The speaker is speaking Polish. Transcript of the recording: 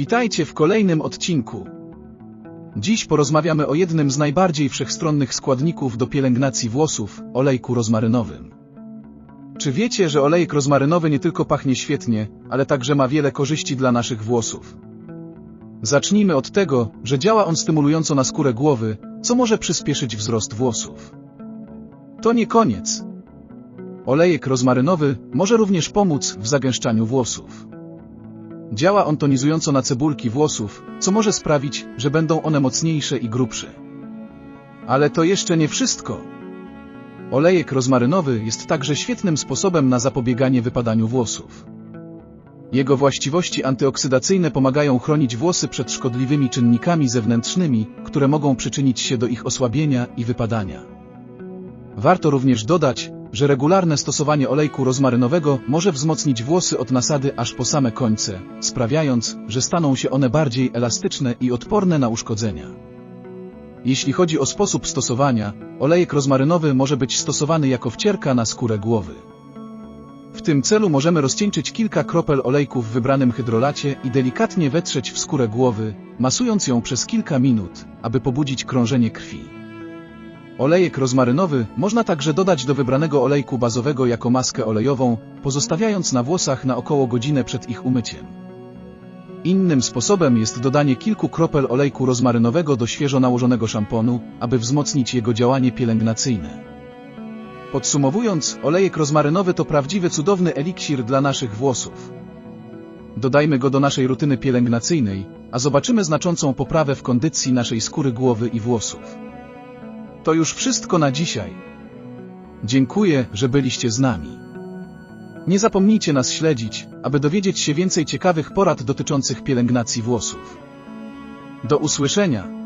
Witajcie w kolejnym odcinku. Dziś porozmawiamy o jednym z najbardziej wszechstronnych składników do pielęgnacji włosów olejku rozmarynowym. Czy wiecie, że olejek rozmarynowy nie tylko pachnie świetnie, ale także ma wiele korzyści dla naszych włosów? Zacznijmy od tego, że działa on stymulująco na skórę głowy, co może przyspieszyć wzrost włosów. To nie koniec. Olejek rozmarynowy może również pomóc w zagęszczaniu włosów. Działa on tonizująco na cebulki włosów, co może sprawić, że będą one mocniejsze i grubsze. Ale to jeszcze nie wszystko. Olejek rozmarynowy jest także świetnym sposobem na zapobieganie wypadaniu włosów. Jego właściwości antyoksydacyjne pomagają chronić włosy przed szkodliwymi czynnikami zewnętrznymi, które mogą przyczynić się do ich osłabienia i wypadania. Warto również dodać, że regularne stosowanie olejku rozmarynowego może wzmocnić włosy od nasady aż po same końce, sprawiając, że staną się one bardziej elastyczne i odporne na uszkodzenia. Jeśli chodzi o sposób stosowania, olejek rozmarynowy może być stosowany jako wcierka na skórę głowy. W tym celu możemy rozcieńczyć kilka kropel olejku w wybranym hydrolacie i delikatnie wetrzeć w skórę głowy, masując ją przez kilka minut, aby pobudzić krążenie krwi. Olejek rozmarynowy można także dodać do wybranego olejku bazowego jako maskę olejową, pozostawiając na włosach na około godzinę przed ich umyciem. Innym sposobem jest dodanie kilku kropel olejku rozmarynowego do świeżo nałożonego szamponu, aby wzmocnić jego działanie pielęgnacyjne. Podsumowując, olejek rozmarynowy to prawdziwy cudowny eliksir dla naszych włosów. Dodajmy go do naszej rutyny pielęgnacyjnej, a zobaczymy znaczącą poprawę w kondycji naszej skóry głowy i włosów. To już wszystko na dzisiaj. Dziękuję, że byliście z nami. Nie zapomnijcie nas śledzić, aby dowiedzieć się więcej ciekawych porad dotyczących pielęgnacji włosów. Do usłyszenia!